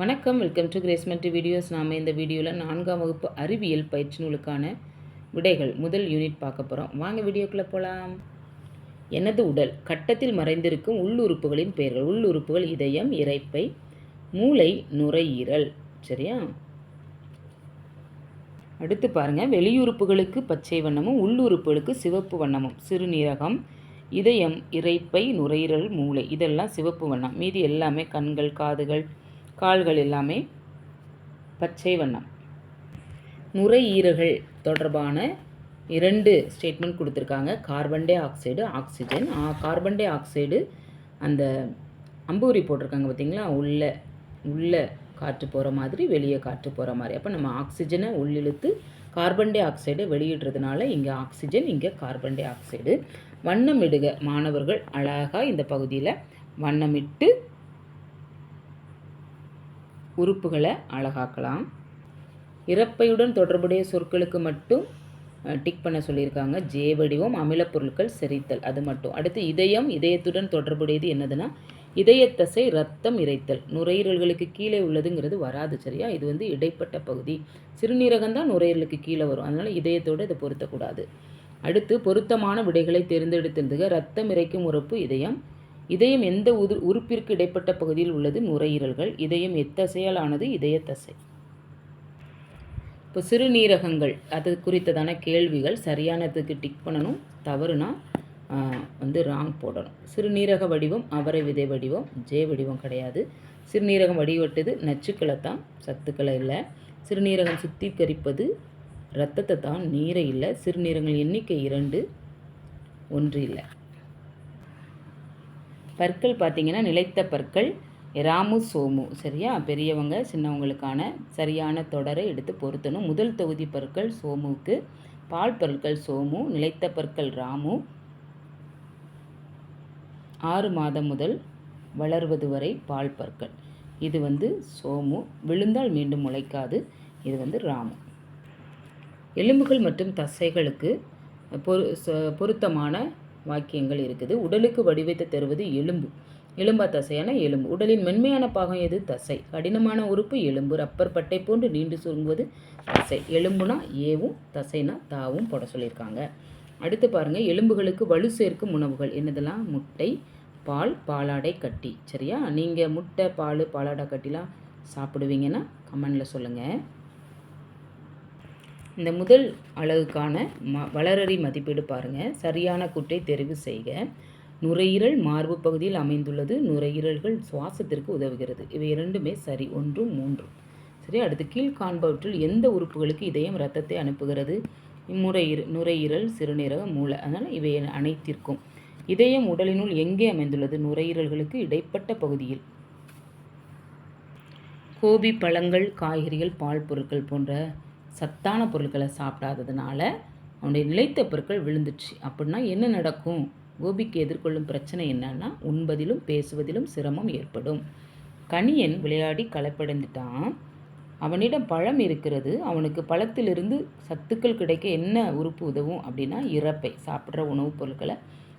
வணக்கம் welcome to கிரேஸ்மெண்ட் videos நாம் இந்த வீடியோவில் நான்காம் வகுப்பு அறிவியல் பயிற்சி நூலுக்கான விடைகள் முதல் யூனிட் பார்க்க போகிறோம் வாங்க வீடியோக்குள்ளே போகலாம் எனது உடல் கட்டத்தில் மறைந்திருக்கும் உள்ளுறுப்புகளின் பெயர்கள். உள்ளுறுப்புகள் இதயம் இரைப்பை மூளை நுரையீரல். சரியா? அடுத்து பாருங்கள் வெளியுறுப்புகளுக்கு பச்சை வண்ணமும் உள்ளுறுப்புகளுக்கு சிவப்பு வண்ணமும். சிறுநீரகம் இதயம் இறைப்பை நுரையீரல் மூளை. இதெல்லாம் சிவப்பு வண்ணம். மீதி எல்லாமே கண்கள் காதுகள் கால்கள் எல்லாமே பச்சை வண்ணம். நுரையீரல்கள் தொடர்பான இரண்டு ஸ்டேட்மெண்ட் கொடுத்துருக்காங்க. கார்பன் டை ஆக்சைடு ஆக்சிஜன் ஆ- கார்பன் டை ஆக்சைடு அந்த அம்பூரி போட்டிருக்காங்க பார்த்தீங்களா? உள்ள உள்ள காற்று போகிற மாதிரி வெளியே காற்று போகிற மாதிரி. அப்போ நம்ம ஆக்சிஜனை உள்ளிழுத்து கார்பன் டை ஆக்சைடை வெளியிடுறதுனால இங்கே ஆக்சிஜன் இங்கே கார்பன் டை ஆக்சைடு வண்ணமிடுக மாணவர்கள். அழகாக இந்த பகுதியில் வண்ணமிட்டு உறுப்புகளை அழகாக்கலாம். இறப்பையுடன் தொடர்புடைய சொற்களுக்கு மட்டும் டிக் பண்ண சொல்லியிருக்காங்க. ஜே வடிவம் அமிலப்பொருட்கள் செறித்தல் செரித்தல் அது மட்டும். அடுத்து இதயம் இதயத்துடன் தொடர்புடையது என்னதுன்னா இதயத்தசை ரத்தம் இறைத்தல். நுரையீரல்களுக்கு கீழே உள்ளதுங்கிறது வராது சரியா? இது வந்து இடைப்பட்ட பகுதி. சிறுநீரகம் தான் நுரையீரலுக்கு கீழே வரும். அதனால் இதயத்தோடு இதை பொருத்தக்கூடாது. அடுத்து பொருத்தமான விடைகளை தேர்ந்தெடுத்திருந்துக ரத்தம் இறைக்கும் உறுப்பு இதயம் இதயம் எந்த உது உறுப்பிற்கு இடைப்பட்ட பகுதியில் உள்ளது? நுரையீரல்கள். இதயம் எத்தசையால் ஆனது இதயத்தசை. இப்போ சிறுநீரகங்கள். அது குறித்ததான கேள்விகள். சரியானதுக்கு டிக் பண்ணணும். தவறுனா வந்து ராங் போடணும். சிறுநீரக வடிவம் அவரை விதை வடிவம் ஜே வடிவம் கிடையாது. சிறுநீரகம் வடிவட்டது நச்சுக்களை தான் சத்துக்களை இல்லை. சிறுநீரகம் சுத்திகரிப்பது இரத்தத்தை தான் நீரை இல்லை. சிறுநீரகங்கள் எண்ணிக்கை இரண்டு ஒன்று இல்லை. பற்கள் பார்த்திங்கன்னா நிலைத்த பற்கள் ராமு சோமு சரியா? பெரியவங்க சின்னவங்களுக்கான சரியான தொடரை எடுத்து பொருத்தணும். முதல் தொகுதி பற்கள் சோமுவுக்கு பால் பற்கள் சோமு நிலைத்த பற்கள் ராமு ஆறு மாதம் முதல் வளர்வது வரை பால் பற்கள். இது வந்து சோமு. விழுந்தால் மீண்டும் முளைக்காது. இது வந்து ராமு எலும்புகள் மற்றும் தசைகளுக்கு பொரு ச- பொருத்தமான வாக்கியங்கள் இருக்குது. உடலுக்கு வடிவத்தை தருவது எலும்பு. எலும்பா தசையான எலும்பு. உடலின் மென்மையான பாகம் எது? தசை. கடினமான உறுப்பு எலும்பு. ரப்பர் பட்டை போன்று நீண்டு சுருங்குவது தசை. எலும்புனா ஏவும் தசைனா தாவும் போட சொல்லியிருக்காங்க. அடுத்து பாருங்கள் எலும்புகளுக்கு வலு சேர்க்கும் உணவுகள் என்னதெல்லாம்? முட்டை பால் பாலாடை கட்டி. சரியா? நீங்கள் முட்டை பால் பாலாடை கட்டிலாம் சாப்பிடுவீங்கன்னா கமெண்டில் சொல்லுங்கள் இந்த முதல் அலகுக்கான ம வளரறி மதிப்பீடு பாருங்கள் சரியான குட்டை தெரிவு செய்க. நுரையீரல் மார்பு பகுதியில் அமைந்துள்ளது. நுரையீரல்கள் சுவாசத்திற்கு உதவுகிறது. இவை இரண்டுமே சரி. ஒன்றும் மூன்றும் சரி அடுத்து கீழ்காண்பவற்றில் எந்த உறுப்புகளுக்கு இதயம் ரத்தத்தை அனுப்புகிறது? முறையீர் நுரையீரல் சிறுநீரகம் மூளை. அதனால் இவை அனைத்திற்கும். இதயம் உடலினுள் எங்கே அமைந்துள்ளது? நுரையீரல்களுக்கு இடைப்பட்ட பகுதியில். கோபி பழங்கள் காய்கறிகள் பால் பொருட்கள் போன்ற சத்தான பொருட்களை சாப்பிடாததுனால அவனுடைய நிலைத்த பொருட்கள் விழுந்துச்சு அப்படின்னா என்ன நடக்கும்? கோபிக்கு எதிர்கொள்ளும் பிரச்சனை என்னன்னா உண்பதிலும் பேசுவதிலும் சிரமம் ஏற்படும். கணியன் விளையாடி களைப்படைந்துட்டான். அவனிடம் பழம் இருக்கிறது. அவனுக்கு பழத்திலிருந்து சத்துக்கள் கிடைக்க என்ன உறுப்பு உதவும் அப்படின்னா இறப்பை சாப்பிட்ற உணவுப் பொருட்களை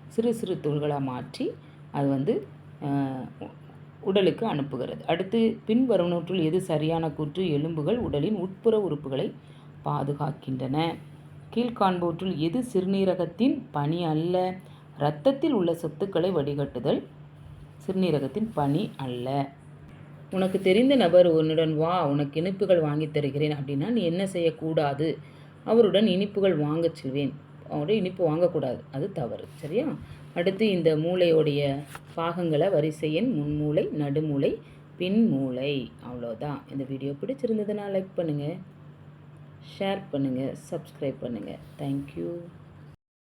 சிறு சிறு தூள்களாக மாற்றி அது வந்து உடலுக்கு அனுப்புகிறது. அடுத்து பின்வருவனவற்றுள் எது சரியான கூற்று? எலும்புகள் உடலின் உட்புற உறுப்புகளை பாதுகாக்கின்றன. கீழ்காண்பவற்றுள் எது சிறுநீரகத்தின் பணி அல்ல? இரத்தத்தில் உள்ள சொத்துக்களை வடிகட்டுதல் சிறுநீரகத்தின் பணி அல்ல. உனக்கு தெரிந்த நபர் உன்னுடன் வா உனக்கு இனிப்புகள் வாங்கித் தருகிறேன் அப்படின்னா நீ என்ன செய்யக்கூடாது? அவருடன் இனிப்புகள் வாங்கச் செல்வேன். அவரோட இனிப்பு வாங்கக்கூடாது. அது தவறு. சரியா? அடுத்து இந்த மூளையோடைய பாகங்களை வரிசை எண் முன்மூளை நடுமூளை பின்மூளை. அவ்வளோதான் இந்த வீடியோ பிடிச்சிருந்ததுன்னா லைக் பண்ணுங்கள் ஷேர் பண்ணுங்கள் சப்ஸ்கிரைப் பண்ணுங்கள் தேங்க்யூ